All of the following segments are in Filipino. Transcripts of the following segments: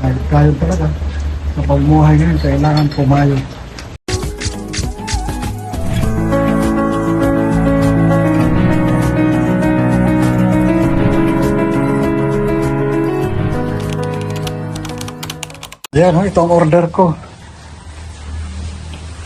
Kahit kayo talaga. Sa pagmuhay ngayon, kailangan pumayo. Yan, oh, ito ang order ko.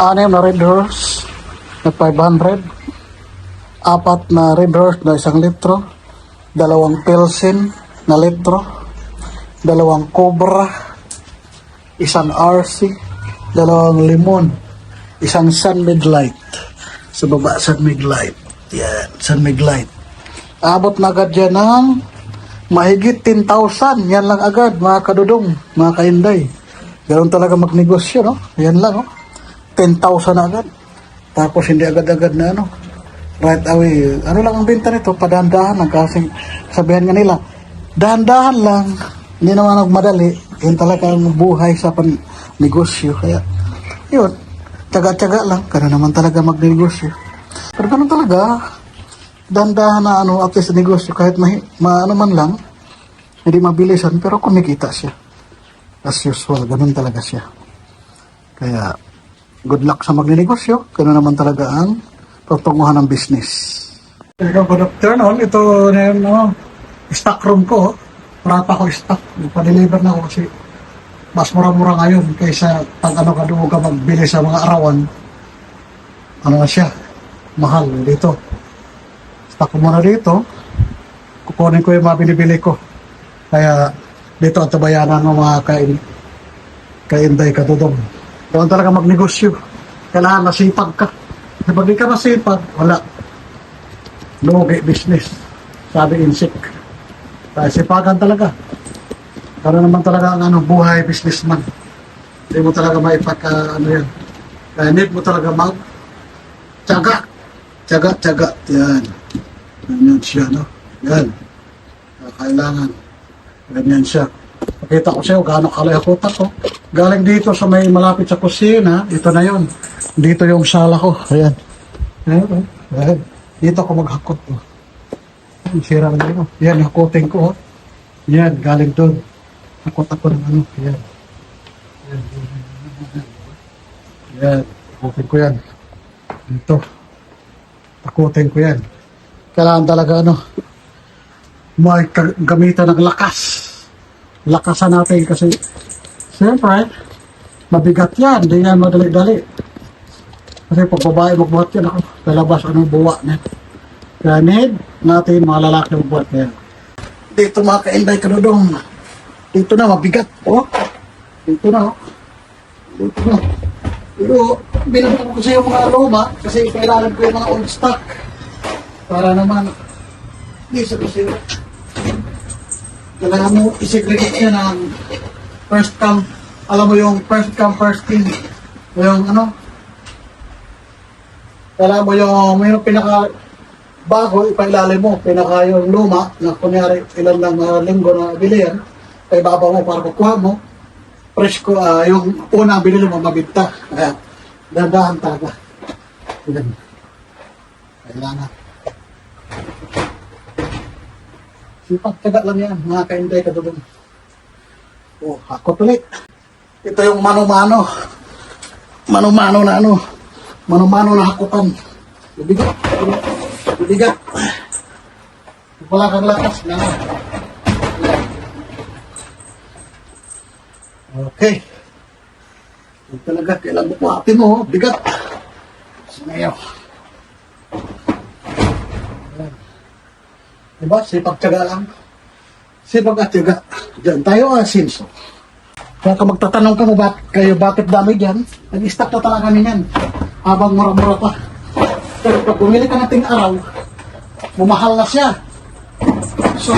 Anim na red horse na 500. Apat na red horse na isang litro. Dalawang pilsin na litro. Dalawang cobra. Isang RC. Dalawang limon. Isang sun light. Sa baba, sun light. Yan, sun light. Abot na agad yan ng mahigit 10,000. Yan lang agad, mga kadudong, mga kainday. Ganun talaga magnegosyo, no? Yan lang, no? 10,000 na agad. Tapos hindi agad-agad na ano. Right away. Ano lang ang benta nito? Padahan-dahan lang. Kasi sabihan nga nila, dahan-dahan lang. Hindi naman nagmadali. Yan talaga ang buhay sa pan negosyo. Kaya, yun. Tsaga-tsaga lang. Kaya naman talaga magnegosyo. Pero ganun talaga. Dahan-dahan na ano, at least negosyo. Kahit ma, ma ano man lang, hindi mabilisan. Pero kumikita siya. As usual, ganun talaga siya. Kaya, good luck sa magninegosyo. Ganun naman talaga ang tutunguhan ng business. Good afternoon. Ito na yung ano, stock room ko. Wala pa ako stock. Ipa-deliver na ako kasi mas mura-mura ngayon kaysa pag ano ka doon ka magbili sa mga arawan. Ano na siya? Mahal dito. Stock ko muna dito. Kukunin ko yung mga binibili ko. Kaya dito at bayanan ng mga kain kainday katutong. Doon talaga magnegosyo. Kailangan masipag ka. Kapag di ka masipag, wala. Lugi business. Sabi insik. Sipagan talaga. Para naman talaga ang ano, buhay businessman. Hindi mo talaga maipaka ano yan. Kaya need mo talaga mag tiyaga. Tiyaga, tiyaga. Yan. Ganyan siya, no? Yan. Kailangan. Ganyan siya. Pakita ko sa'yo gaano kalayakutan ko. Galing dito sa may malapit sa kusina, ito na yon. Dito yung sala ko. Ayan. Ayan. oh. Ayan. Dito ako maghakot. Oh. Ang sira na yun. oh. Yan, hakutin ko. Oh. Yan, galing doon. Hakot ako ng ano. Yan. Yan. Yan. Hakutin ko yan. Dito. Hakutin ko yan. Kailangan talaga ano, may gamitan ng lakas. Lakasan natin kasi siyempre, mabigat yan. Hindi yan madali-dali. Kasi pag babae magbuhat yan ako, lalabas anong buwa na. Need natin mga lalaki magbuhat yan. Dito mga kainday kanudong. Dito na, mabigat. Oh. Dito na. oh. Dito na. Pero, binigyan ko kasi yung mga luma kasi kailangan ko yung mga old stock. Para naman, hindi sa kasi kailangan mo isegregate niya ng first come, alam mo yung first come, first king. Yung ano, kailangan mo yung, may yung pinaka bago, ipailalim mo, pinaka yung luma, na kunyari ilan lang uh, linggo na bili yan, kay baba mo para kukuha mo, fresh ko, ah, yung unang binili mo, mabinta. Kaya, dandahan talaga. Yan. Kailangan. Sipag taga lang yan, mga kainday ka doon. Oh, ako ulit. Ito yung mano-mano. Mano-mano na ano. Mano-mano na hakutan. Bibigat. Bibigat. Wala kang lakas na. Okay. Talaga, kailan mo kuhatin mo, oh. bigat. Sumayaw. Diba? Sipag tiyaga lang. Sipag at tiyaga. Diyan tayo asinso. Kaya kung magtatanong ka mo bak kayo bakit dami dyan, nag-stock na talaga kami yan. Habang mura-mura pa. Pero pag bumili ka nating araw, bumahal na siya. So,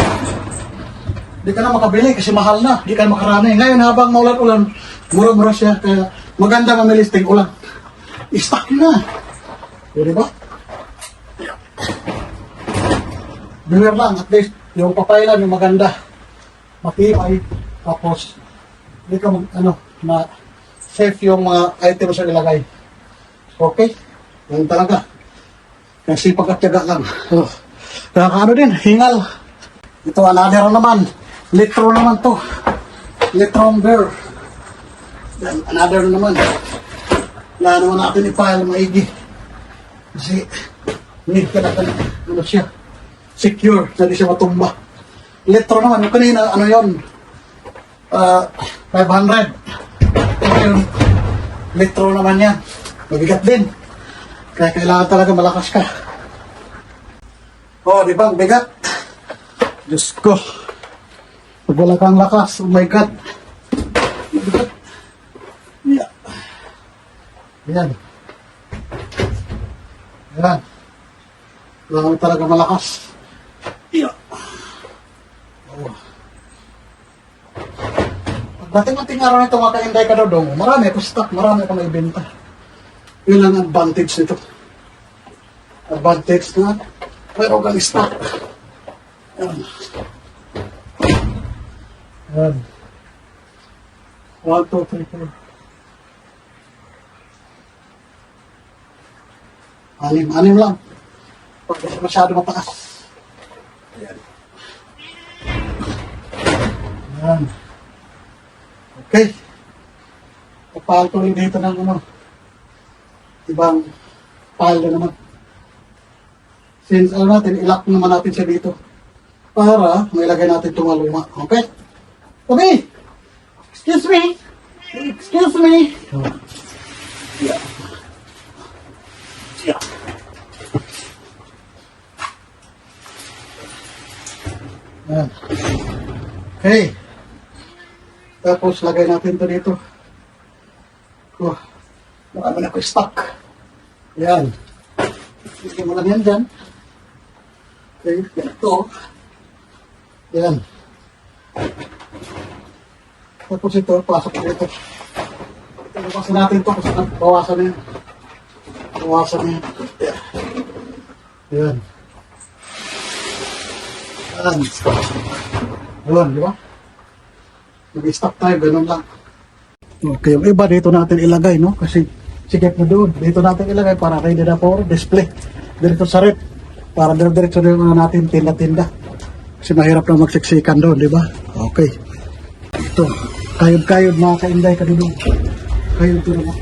di ka na makabili kasi mahal na. Di ka na makarami. Ngayon habang maulan-ulan, mura-mura siya. Kaya maganda mamili ting ulan. Stock na. Di ba? Beware lang, at least yung papailan yung maganda. Matibay. Tapos, hindi ka mag, ano, na safe yung mga items na ilagay. Okay? Yan talaga. Kasi pagkatyaga lang. Oh. Nakakaano din, hingal. Ito, another naman. Litro naman to. Litron beer. Then, another na naman. Wala naman natin i-file maigi. Kasi, need ka na ka ano siya, secure, na di siya matumba. Litro naman, yung kanina, ano yun, Ah, 500. Ito yung litro naman yan. Mabigat din. Kaya kailangan talaga malakas ka. Oh, di ba? Ang bigat. Diyos ko. Pag wala kang lakas, oh my God. Mabigat. Yeah. Yan. Yan. Kailangan talaga malakas. Yeah. Oh. Dating-dating araw nito mga ka-inday ka dodong, marami ako stock, marami ako maibenta. Yun ang advantage nito. Advantage na mayroon kang stock. Yan. Yan. One, two, three, four. Anim, anim lang. Pag kasi masyado mataas. Yan. Yan. Okay. Kapal ko rin dito ng ano, ibang file na naman. Since ano natin, ilock naman natin siya dito para mailagay natin itong luma. Okay? Okay! Excuse me! Excuse me! Yeah. Yeah. Yan. Okay. Tapos lagay natin to dito. Oh, marami na ko stock. Yan. Lagyan mo lang yan dyan. Okay, ganito. Yan. Tapos ito, pasok ko ito. Bawasan natin ito kasi bawasan na yan. Bawasan na yan. Yan. Yan. Yan. Yan, di ba? Mag-stop tayo, ganun lang. Okay, yung iba dito natin ilagay, no? Kasi sikip na doon. Dito natin ilagay para ready na for display. Dito sa rep. Para dire-diretso na yung natin tinda-tinda. Kasi mahirap na magsiksikan doon, di ba? Okay. Ito. Kayod-kayod mga kainday ka doon. Kayod to naman.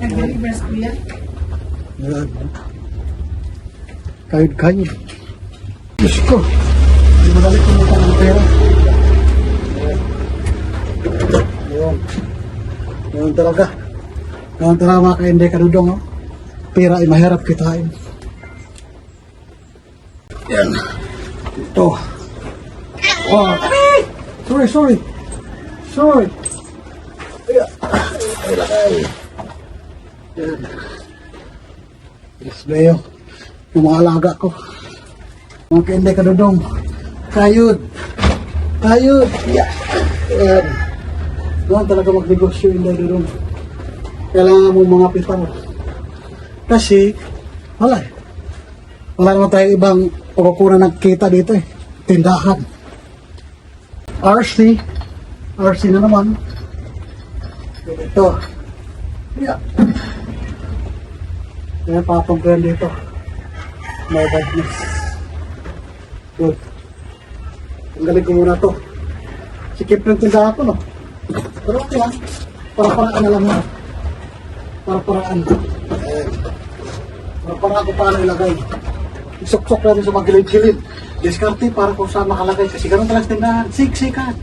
Nag-reverse ko yan. Kayod-kayod. Diyos ko. Hindi madali kumuha ng pera. Ayan talaga. Ayan talaga mga kainday kadudong. Oh. Pera ay mahirap kitain. Yan. Ito. Oh. Sorry, sorry. Sorry. Ayan. Ay, lagay. Yan. Yes, Leo. Yung mga alaga ko. Mga kainday kadudong. Kayod. Kayod. Yeah. Ayan. Doon talaga magnegosyo yung doon. Kailangan mo mga pitang. Kasi, wala eh. Wala naman tayo ibang pagkukunan ng kita dito eh. Tindahan. RC. RC na naman. Ito. Yeah. Kaya papang ko yan dito. My badness. Good. Tanggalin ko muna to. Sikip yung tindahan ko, no? Pero okay lang. Para-paraan na lang yun. Para-paraan. Ayan. Ko paano ilagay. Isok-sok natin sa magilid-gilid. Diskarte para kung saan makalagay. Kasi ganun talaga sa tindahan. Siksikan.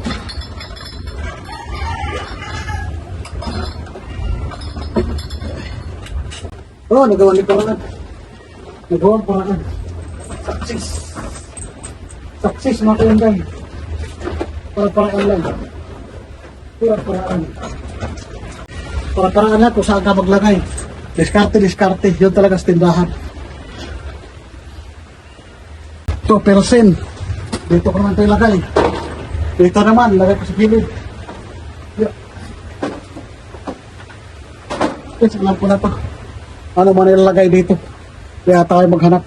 Oh, nagawa ni Paraan. Nagawa ang Paraan. Success. Success mga kainday. Para-paraan lang. Para-paraan. Para-paraan lang kung saan ka maglagay. Diskarte, diskarte. Yun talaga sa tindahan. Ito, persen. Dito ko naman ito ilagay. Dito naman, lagay ko sa gilid. Yeah. Yes, alam ko na to. Ano man ilalagay dito? Kaya tayo maghanap.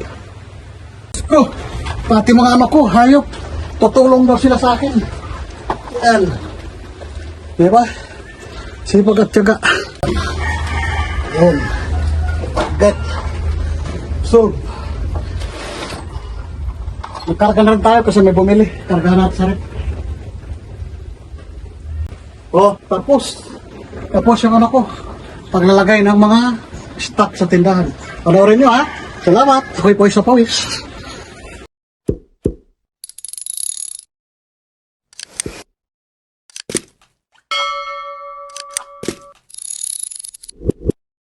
Oh, pati mga anak ko, hayop. Tutulong daw sila sa akin. Yan. Diba? Sipag at tiyaga. Yun. Get. So. Magkarga na rin tayo kasi may bumili. Karga natin sa rep. Oh, tapos. Tapos yung ano ko. Paglalagay ng mga stock sa tindahan. Panoorin nyo ha. Salamat. Ako'y Poy sa Pawis.